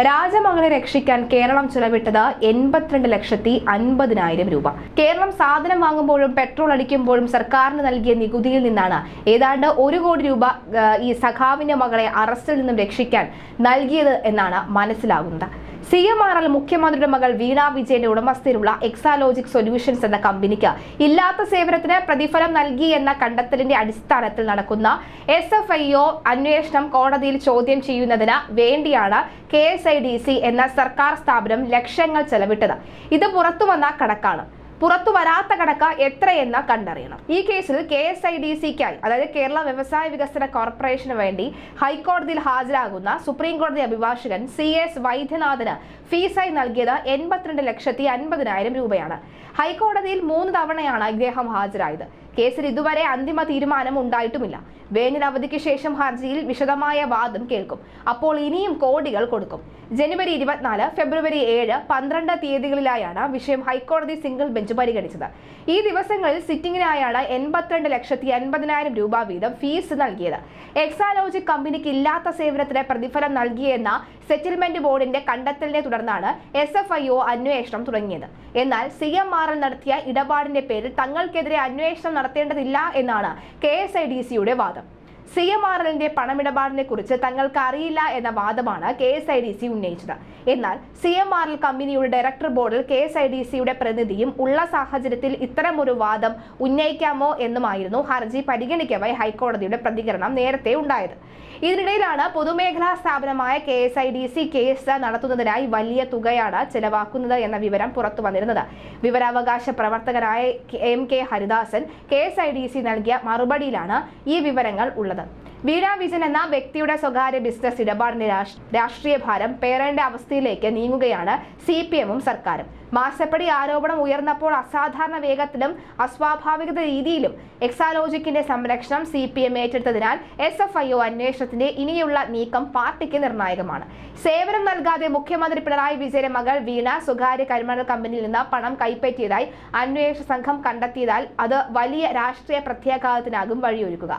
രാജമകളെ രക്ഷിക്കാൻ കേരളം ചെലവിട്ടത് എൺപത്തിരണ്ട് ലക്ഷത്തി അൻപതിനായിരം രൂപ. കേരളം സാധനം വാങ്ങുമ്പോഴും പെട്രോൾ അടിക്കുമ്പോഴും സർക്കാരിന് നൽകിയ നികുതിയിൽ നിന്നാണ് ഏതാണ്ട് ഒരു കോടി രൂപ ഈ സഖാവിന്റെ മകളെ അറസ്റ്റിൽ നിന്നും രക്ഷിക്കാൻ നൽകിയത് എന്നാണ് മനസ്സിലാകുന്നത്. സി എം ആർ എൽ മുഖ്യമന്ത്രിയുടെ മകൾ വീണ വിജയന്റെ ഉടമസ്ഥയിലുള്ള എക്സാലോജിക് സൊല്യൂഷൻസ് എന്ന കമ്പനിക്ക് ഇല്ലാത്ത സേവനത്തിന് പ്രതിഫലം നൽകി എന്ന കണ്ടെത്തലിന്റെ അടിസ്ഥാനത്തിൽ നടക്കുന്ന എസ് എഫ് ഐ ഒ അന്വേഷണം കോടതിയിൽ ചോദ്യം ചെയ്യുന്നതിന് വേണ്ടിയാണ് K S I D C എന്ന സർക്കാർ സ്ഥാപനം ലക്ഷങ്ങൾ ചെലവിട്ടത്. ഇത് പുറത്തുവന്ന കണക്കാണ്. പുറത്തു വരാത്ത കണക്ക് എത്രയെന്ന് കണ്ടറിയണം. ഈ കേസിൽ കെ എസ് ഐ ഡി സിക്കായി അതായത് കേരള വ്യവസായ വികസന കോർപ്പറേഷന് വേണ്ടി ഹൈക്കോടതിയിൽ ഹാജരാകുന്ന സുപ്രീം കോടതി അഭിഭാഷകൻ സി എസ് വൈദ്യനാഥന് ഫീസായി നൽകിയത് എൺപത്തിരണ്ട് ലക്ഷത്തി അൻപതിനായിരം രൂപയാണ്. ഹൈക്കോടതിയിൽ മൂന്ന് തവണയാണ് ഇദ്ദേഹം ഹാജരായത്. കേസിൽ ഇതുവരെ അന്തിമ തീരുമാനം ഉണ്ടായിട്ടുമില്ല. വേനൽ അവധിക്ക് ശേഷം ഹർജിയിൽ വിശദമായ വാദം കേൾക്കും. അപ്പോൾ ഇനിയും കോടികൾ കൊടുക്കും. ജനുവരി ഇരുപത്തിനാല് ഫെബ്രുവരി ഏഴ് പന്ത്രണ്ട് തീയതികളിലായാണ് വിഷയം ഹൈക്കോടതി സിംഗിൾ ബെഞ്ച് പരിഗണിച്ചത്. ഈ ദിവസങ്ങളിൽ സിറ്റിംഗിനായാണ് എൺപത്തിരണ്ട് ലക്ഷത്തി അൻപതിനായിരം രൂപ വീതം ഫീസ് നൽകിയത്. എക്സാലോജിക് കമ്പനിക്ക് ഇല്ലാത്ത സേവനത്തിന് പ്രതിഫലം നൽകിയെന്ന സെറ്റിൽമെന്റ് ബോർഡിന്റെ കണ്ടെത്തലിനെ തുടർന്നാണ് എസ് എഫ് ഐ ഒ അന്വേഷണം തുടങ്ങിയത്. എന്നാൽ സി എം ആർ എൽ നടത്തിയ ഇടപാടിന്റെ പേരിൽ തങ്ങൾക്കെതിരെ അന്വേഷണം നടത്തേണ്ടതില്ല എന്നാണ് കെ എസ് ഐ ഡി സിയുടെ വാദം. സി എം ആർ എല്ലിന്റെ പണമിടപാടിനെ കുറിച്ച് തങ്ങൾക്ക് അറിയില്ല എന്ന വാദമാണ് K S I D C ഉന്നയിച്ചത്. എന്നാൽ സി എം ആർ എൽ കമ്പനിയുടെ ഡയറക്ടർ ബോർഡിൽ കെ എസ് ഐ ഡി സിയുടെ പ്രതിനിധിയും ഉള്ള സാഹചര്യത്തിൽ ഇത്തരമൊരു വാദം ഉന്നയിക്കാമോ എന്നുമായിരുന്നു ഹർജി പരിഗണിക്കവേ ഹൈക്കോടതിയുടെ പ്രതികരണം നേരത്തെ ഉണ്ടായത്. ഇതിനിടയിലാണ് പൊതുമേഖലാ സ്ഥാപനമായ K S I D C case നടത്തുന്നതിനായി വലിയ തുകയാണ് ചെലവാക്കുന്നത് എന്ന വിവരം പുറത്തു വന്നിരുന്നത്. വിവരാവകാശ പ്രവർത്തകനായ M K Haridasan K S I D C നൽകിയ മറുപടിയിലാണ് ഈ വിവരങ്ങൾ ഉള്ളത്. വീണ വിജൻ എന്ന വ്യക്തിയുടെ സ്വകാര്യ ബിസിനസ് ഇടപാടിന്റെ രാഷ്ട്രീയ ഭാരം പേറേണ്ട അവസ്ഥയിലേക്ക് നീങ്ങുകയാണ് സി പി എമ്മും സർക്കാരും. മാസപ്പടി ആരോപണം ഉയർന്നപ്പോൾ അസാധാരണ വേഗത്തിലും അസ്വാഭാവിക രീതിയിലും എക്സാലോജിക്കിന്റെ സംരക്ഷണം സി പി എം ഏറ്റെടുത്തതിനാൽ എസ് എഫ് ഐ ഒ അന്വേഷണത്തിന്റെ ഇനിയുള്ള നീക്കം പാർട്ടിക്ക് നിർണായകമാണ്. സേവനം നൽകാതെ മുഖ്യമന്ത്രി പിണറായി വിജയന്റെ മകൾ വീണ സ്വകാര്യ കരിമണൽ കമ്പനിയിൽ നിന്ന് പണം കൈപ്പറ്റിയതായി അന്വേഷണ സംഘം കണ്ടെത്തിയതാൽ അത് വലിയ രാഷ്ട്രീയ പ്രത്യാഘാതത്തിനാകും വഴിയൊരുക്കുക.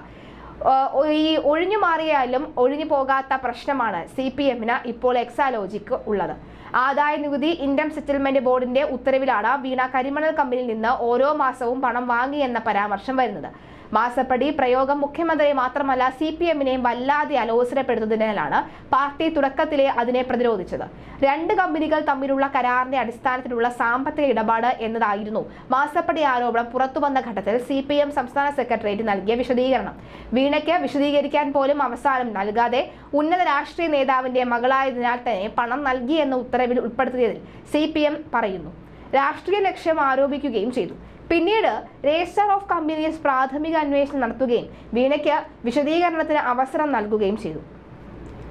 ഈ ഒഴിഞ്ഞു മാറിയാലും ഒഴിഞ്ഞു പോകാത്ത പ്രശ്നമാണ് സി പി എമ്മിന് ഇപ്പോൾ എക്സാലോജിക്ക് ഉള്ളത്. ആദായ നികുതി ഇൻകം സെറ്റിൽമെന്റ് ബോർഡിന്റെ ഉത്തരവിലാണ് വീണ കരിമണൽ കമ്പനിയിൽ നിന്ന് ഓരോ മാസവും പണം വാങ്ങിയെന്ന പരാമർശം വരുന്നത്. മാസപ്പടി പ്രയോഗം മുഖ്യമന്ത്രിയെ മാത്രമല്ല സി പി എമ്മിനെയും വല്ലാതെ അലോസരപ്പെടുത്തുന്നതിനാലാണ് പാർട്ടി തുടക്കത്തിലെ അതിനെ പ്രതിരോധിച്ചത്. രണ്ട് കമ്പനികൾ തമ്മിലുള്ള കരാറിന്റെ അടിസ്ഥാനത്തിലുള്ള സാമ്പത്തിക ഇടപാട് എന്നതായിരുന്നു മാസപ്പടി ആരോപണം പുറത്തുവന്ന ഘട്ടത്തിൽ സി പി എം സംസ്ഥാന സെക്രട്ടേറിയറ്റ് നൽകിയ വിശദീകരണം. വീണയ്ക്ക് വിശദീകരിക്കാൻ പോലും അവസാനം നൽകാതെ ഉന്നത രാഷ്ട്രീയ നേതാവിന്റെ മകളായതിനാൽ തന്നെ പണം നൽകി എന്ന ഉത്തരവിൽ ഉൾപ്പെടുത്തിയതിൽ സി പറയുന്നു. രാഷ്ട്രീയ ലക്ഷ്യം ആരോപിക്കുകയും ചെയ്തു. പിന്നീട് രജിസ്റ്റർ ഓഫ് കമ്പനീസ് പ്രാഥമിക അന്വേഷണം നടത്തുകയും വീണയ്ക്ക് വിശദീകരണത്തിന് അവസരം നൽകുകയും ചെയ്തു.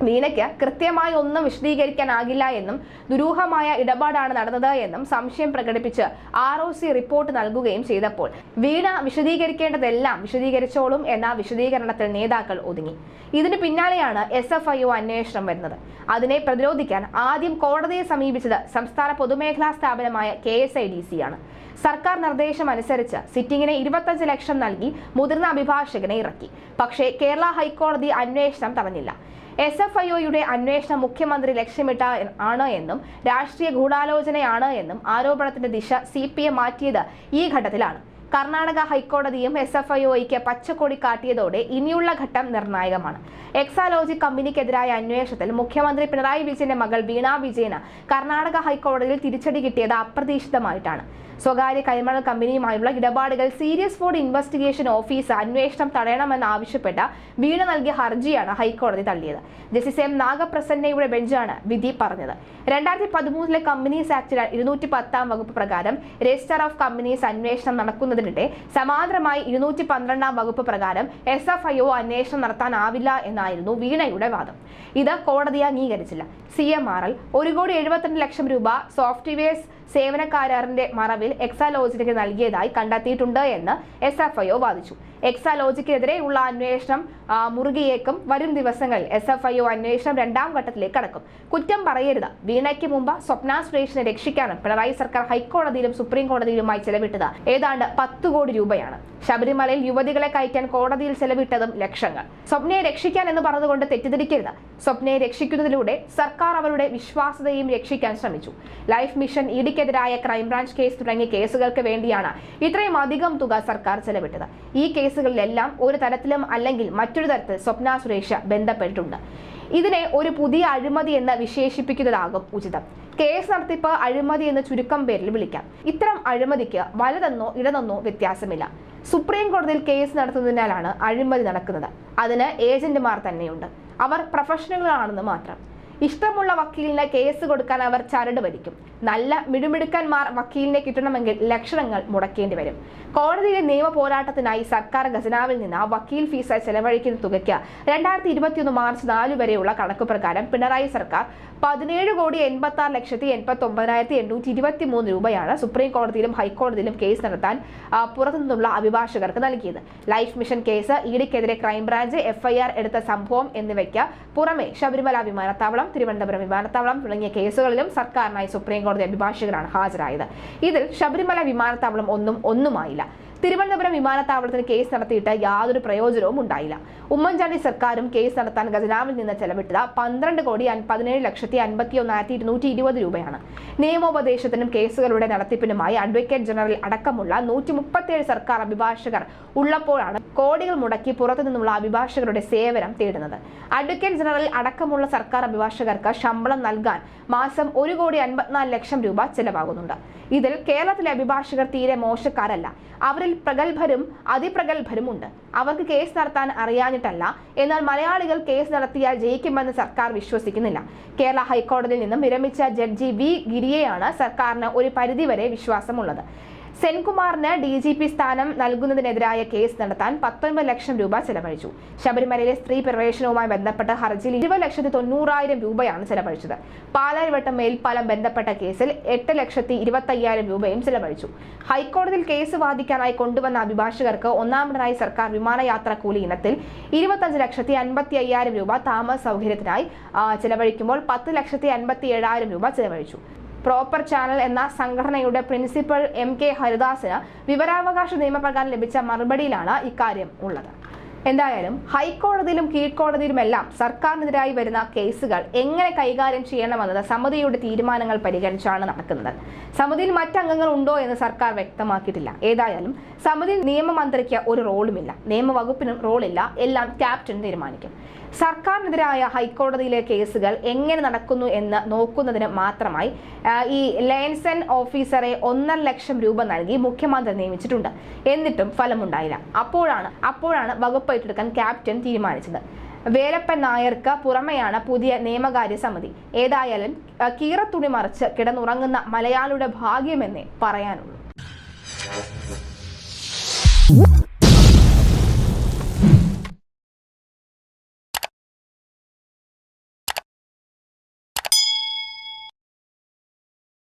വീണയ്ക്ക് കൃത്യമായി ഒന്നും വിശദീകരിക്കാനാകില്ല എന്നും ദുരൂഹമായ ഇടപാടാണ് നടന്നത് എന്നും സംശയം പ്രകടിപ്പിച്ച് ആർ ഒ സി റിപ്പോർട്ട് നൽകുകയും ചെയ്തപ്പോൾ വീണ വിശദീകരിക്കേണ്ടതെല്ലാം വിശദീകരിച്ചോളും എന്ന വിശദീകരണത്തിൽ നേതാക്കൾ ഒതുങ്ങി. ഇതിന് പിന്നാലെയാണ് എസ് എഫ് ഐ ഒ അന്വേഷണം വരുന്നത്. അതിനെ പ്രതിരോധിക്കാൻ ആദ്യം കോടതിയെ സമീപിച്ചത് സംസ്ഥാന പൊതുമേഖലാ സ്ഥാപനമായ K S I D C ആണ്. സർക്കാർ നിർദ്ദേശം അനുസരിച്ച് സിറ്റിംഗിന് ഇരുപത്തഞ്ച് ലക്ഷം നൽകി മുതിർന്ന അഭിഭാഷകനെ ഇറക്കി. പക്ഷേ കേരള ഹൈക്കോടതി അന്വേഷണം തടഞ്ഞില്ല. എസ് എഫ് ഐ ഒയുടെ അന്വേഷണം മുഖ്യമന്ത്രി ലക്ഷ്യമിട്ട ആണ് എന്നും രാഷ്ട്രീയ ഗൂഢാലോചനയാണ് എന്നും ആരോപണത്തിന്റെ ദിശ സി പി എം മാറ്റിയത് ഈ ഘട്ടത്തിലാണ്. കർണാടക ഹൈക്കോടതിയും എസ് എഫ് ഐ ഒയ്ക്ക് പച്ചക്കൊടി കാട്ടിയതോടെ ഇനിയുള്ള ഘട്ടം നിർണായകമാണ്. എക്സാലോജി കമ്പനിക്കെതിരായ അന്വേഷണത്തിൽ മുഖ്യമന്ത്രി പിണറായി വിജയന്റെ മകൾ വീണ വിജയന് കർണാടക ഹൈക്കോടതിയിൽ തിരിച്ചടി കിട്ടിയത് അപ്രതീക്ഷിതമായിട്ടാണ്. സ്വകാര്യ കൈമണൽ കമ്പനിയുമായുള്ള ഇടപാടുകൾ സീരിയസ് ഫോർഡ് ഇൻവെസ്റ്റിഗേഷൻ ഓഫീസ് അന്വേഷണം തടയണമെന്നാവശ്യപ്പെട്ട വീണ നൽകിയ ഹർജിയാണ് ഹൈക്കോടതി തള്ളിയത്. ജസ്റ്റിസ് എം നാഗപ്രസന്നയുടെ ബെഞ്ചാണ് വിധി പറഞ്ഞത്. രണ്ടായിരത്തി പതിമൂന്നിലെ കമ്പനീസ് ആക്ട് ഇരുന്നൂറ്റി പത്താം വകുപ്പ് പ്രകാരം രജിസ്റ്റർ ഓഫ് കമ്പനീസ് അന്വേഷണം നടക്കുന്നതിനിടെ സമാന്തരമായി ഇരുന്നൂറ്റി പന്ത്രണ്ടാം വകുപ്പ് പ്രകാരം എസ് എഫ് ഐ ഒ അന്വേഷണം നടത്താനാവില്ല എന്നായിരുന്നു വീണയുടെ വാദം. ഇത് കോടതി അംഗീകരിച്ചില്ല. സി എം ആർ എൽ ഒരു കോടി എഴുപത്തിരണ്ട് ലക്ഷം രൂപ സോഫ്റ്റ്വെയർ സേവനക്കാരറിന്റെ മറവിൽ എക്സാലോജിക്ക് നൽകിയതായി കണ്ടെത്തിയിട്ടുണ്ട് എന്ന് എസ് എഫ് ഐ ഒ വാദിച്ചു. എക്സാലോജിക്കെതിരെയുള്ള അന്വേഷണം ആ, മുറുകിയേക്കും. വരും ദിവസങ്ങളിൽ എസ് എഫ് ഐ ഒ അന്വേഷണം രണ്ടാം ഘട്ടത്തിലേക്ക് കടക്കും. കുറ്റം പറയരുത്. വീണയ്ക്ക് മുമ്പ് സ്വപ്ന സുരേഷിനെ രക്ഷിക്കാനും പിണറായി സർക്കാർ ഹൈക്കോടതിയിലും സുപ്രീം കോടതിയിലുമായി ചെലവിട്ടത് ഏതാണ്ട് പത്ത് കോടി രൂപയാണ്. ശബരിമലയിൽ യുവതികളെ കയറ്റാൻ കോടതിയിൽ ചെലവിട്ടതും ലക്ഷങ്ങൾ. സ്വപ്നയെ രക്ഷിക്കാൻ എന്ന് പറഞ്ഞുകൊണ്ട് തെറ്റിദ്ധരിക്കരുത്. സ്വപ്നയെ രക്ഷിക്കുന്നതിലൂടെ സർക്കാർ അവരുടെ വിശ്വാസതയും രക്ഷിക്കാൻ ശ്രമിച്ചു. ലൈഫ് മിഷൻ ഇഡിക്കെതിരായ ക്രൈംബ്രാഞ്ച് കേസ് തുടങ്ങിയ കേസുകൾക്ക് വേണ്ടിയാണ് ഇത്രയും അധികം തുക സർക്കാർ ചെലവിട്ടത്. ഈ കേസുകളിലെല്ലാം ഒരു തരത്തിലും അല്ലെങ്കിൽ മറ്റൊരു തരത്തിൽ സ്വപ്ന സുരേഷ ബന്ധപ്പെട്ടിട്ടുണ്ട്. ഇതിനെ ഒരു പുതിയ അഴിമതി എന്ന് വിശേഷിപ്പിക്കുന്നതാകും ഉചിതം. കേസ് നടത്തിപ്പ് അഴിമതി എന്ന് ചുരുക്കം പേരിൽ വിളിക്കാം. ഇത്തരം അഴിമതിക്ക് വലതെന്നോ ഇടതെന്നോ വ്യത്യാസമില്ല. സുപ്രീം കോടതിയിൽ കേസ് നടത്തുന്നതിനാലാണ് അഴിമതി നടക്കുന്നത്. അതിന് ഏജന്റുമാർ തന്നെയുണ്ട്. അവർ പ്രൊഫഷണലുകളാണെന്ന് മാത്രം. ഇഷ്ടമുള്ള വക്കീലിന് കേസ് കൊടുക്കാൻ അവർ ചരട് വലിക്കും. നല്ല മിടുമിടുക്കന്മാർ വക്കീലിനെ കിട്ടണമെങ്കിൽ ലക്ഷണങ്ങൾ മുടക്കേണ്ടി വരും. കോടതിയിലെ നിയമ പോരാട്ടത്തിനായി സർക്കാർ ഖജനാവിൽ നിന്ന് ആ വക്കീൽ ഫീസായി ചെലവഴിക്കുന്ന തുകയ്ക്ക് രണ്ടായിരത്തി ഇരുപത്തിയൊന്ന് മാർച്ച് നാല് വരെയുള്ള കണക്ക് പ്രകാരം പിണറായി സർക്കാർ പതിനേഴ് കോടി എൺപത്തി ആറ് ലക്ഷത്തി എൺപത്തി ഒമ്പതിനായിരത്തി എണ്ണൂറ്റി ഇരുപത്തി മൂന്ന് രൂപയാണ് സുപ്രീം കോടതിയിലും ഹൈക്കോടതിയിലും കേസ് നടത്താൻ പുറത്തുനിന്നുള്ള അഭിഭാഷകർക്ക് നൽകിയത്. ലൈഫ് മിഷൻ കേസ് ഇഡിക്കെതിരെ ക്രൈംബ്രാഞ്ച് എഫ്ഐആർ എടുത്ത സംഭവം എന്നിവയ്ക്ക് പുറമെ ശബരിമല വിമാനത്താവളം തിരുവനന്തപുരം വിമാനത്താവളം തുടങ്ങിയ കേസുകളിലും സർക്കാരിനായി സുപ്രീം അഭിഭാഷകരാണ് ഹാജരായത്. ഇതിൽ ശബരിമല വിമാനത്താവളം ഒന്നും ഒന്നുമായില്ല. തിരുവനന്തപുരം വിമാനത്താവളത്തിന് കേസ് നടത്തിയിട്ട് യാതൊരു പ്രയോജനവും ഉണ്ടായില്ല. ഉമ്മൻചാണ്ടി സർക്കാരും കേസ് നടത്താൻ ഖജനാവിൽ നിന്ന് ചെലവിട്ടത് പന്ത്രണ്ട് കോടി പതിനേഴ് ലക്ഷത്തി അൻപത്തി ഒന്നായിരത്തി ഇരുന്നൂറ്റി ഇരുപത് രൂപയാണ്. നിയമോപദേശത്തിനും കേസുകളുടെ നടത്തിപ്പിനുമായി അഡ്വക്കേറ്റ് ജനറൽ അടക്കമുള്ള നൂറ്റി മുപ്പത്തിയേഴ് സർക്കാർ അഭിഭാഷകർ ഉള്ളപ്പോഴാണ് കോടികൾ മുടക്കി പുറത്തു നിന്നുള്ള അഭിഭാഷകരുടെ സേവനം തേടുന്നത്. അഡ്വക്കേറ്റ് ജനറൽ അടക്കമുള്ള സർക്കാർ അഭിഭാഷകർക്ക് ശമ്പളം നൽകാൻ മാസം ഒരു കോടി അൻപത്തിനാല് ലക്ഷം രൂപ ചെലവാകുന്നുണ്ട്. ഇതിൽ കേരളത്തിലെ അഭിഭാഷകർ തീരെ മോശക്കാരല്ല. അവരിൽ പ്രഗത്ഭരും അതിപ്രഗത്ഭരുമുണ്ട്. അവർക്ക് കേസ് നടത്താൻ അറിയാഞ്ഞിട്ടല്ല. എന്നാൽ മലയാളികൾ കേസ് നടത്തിയാൽ ജയിക്കുമെന്ന് സർക്കാർ വിശ്വസിക്കുന്നില്ല. കേരള ഹൈക്കോടതിയിൽ നിന്നും വിരമിച്ച ജഡ്ജി വി ഗിരിയെയാണ് സർക്കാരിന് ഒരു പരിധിവരെ വിശ്വാസമുള്ളത്. സെൻകുമാറിന് ഡി ജി പി സ്ഥാനം നൽകുന്നതിനെതിരായ കേസ് നടത്താൻ പത്തൊൻപത് ലക്ഷം രൂപ ചെലവഴിച്ചു. ശബരിമലയിലെ സ്ത്രീ പ്രവേശനവുമായി ബന്ധപ്പെട്ട ഹർജിയിൽ ഇരുപത് ലക്ഷത്തി തൊണ്ണൂറായിരം രൂപയാണ് ചെലവഴിച്ചത്. പാലാരിവട്ടം മേൽപ്പാലം ബന്ധപ്പെട്ട കേസിൽ എട്ട് ലക്ഷത്തി ഇരുപത്തയ്യായിരം രൂപയും ചെലവഴിച്ചു. ഹൈക്കോടതിയിൽ കേസ് വാദിക്കാനായി കൊണ്ടുവന്ന അഭിഭാഷകർക്ക് ഒന്നാമതായി സർക്കാർ വിമാനയാത്രാ കൂലി ഇനത്തിൽ ഇരുപത്തഞ്ച് ലക്ഷത്തി അൻപത്തി അയ്യായിരം രൂപ താമസ സൗകര്യത്തിനായി ചെലവഴിക്കുമ്പോൾ പത്ത് ലക്ഷത്തി അൻപത്തി ഏഴായിരം രൂപ ചെലവഴിച്ചു. പ്രോപ്പർ ചാനൽ എന്ന സംഘടനയുടെ പ്രിൻസിപ്പൽ എം കെ ഹരിദാസിന് വിവരാവകാശ നിയമപ്രകാരം ലഭിച്ച മറുപടിയിലാണ് ഇക്കാര്യം ഉള്ളത്. എന്തായാലും ഹൈക്കോടതിയിലും കീഴ്ക്കോടതിയിലുമെല്ലാം സർക്കാരിനെതിരായി വരുന്ന കേസുകൾ എങ്ങനെ കൈകാര്യം ചെയ്യണമെന്നത് സമിതിയുടെ തീരുമാനങ്ങൾ പരിഗണിച്ചാണ് നടക്കുന്നത്. സമിതിയിൽ മറ്റംഗങ്ങൾ ഉണ്ടോ എന്ന് സർക്കാർ വ്യക്തമാക്കിയിട്ടില്ല. ഏതായാലും സമിതി നിയമമന്ത്രിക്ക് ഒരു റോളുമില്ല. നിയമവകുപ്പിനും റോളില്ല. എല്ലാം ക്യാപ്റ്റൻ തീരുമാനിക്കും. സർക്കാരിനെതിരായ ഹൈക്കോടതിയിലെ കേസുകൾ എങ്ങനെ നടക്കുന്നു എന്ന് നോക്കുന്നതിന് മാത്രമായി ഈ ലയൻസൺ ഓഫീസറെ ഒന്നര ലക്ഷം രൂപ നൽകി മുഖ്യമന്ത്രി നിയമിച്ചിട്ടുണ്ട്. എന്നിട്ടും ഫലമുണ്ടായില്ല. അപ്പോഴാണ് അപ്പോഴാണ് വകുപ്പ് ഏറ്റെടുക്കാൻ ക്യാപ്റ്റൻ തീരുമാനിച്ചത്. വേലപ്പൻ നായർക്ക് പുറമെയാണ് പുതിയ നിയമകാര്യ സമിതി. ഏതായാലും കീറത്തുണി മറിച്ച് കിടന്നുറങ്ങുന്ന മലയാളിയുടെ ഭാഗ്യമെന്നേ പറയാനുള്ളൂ.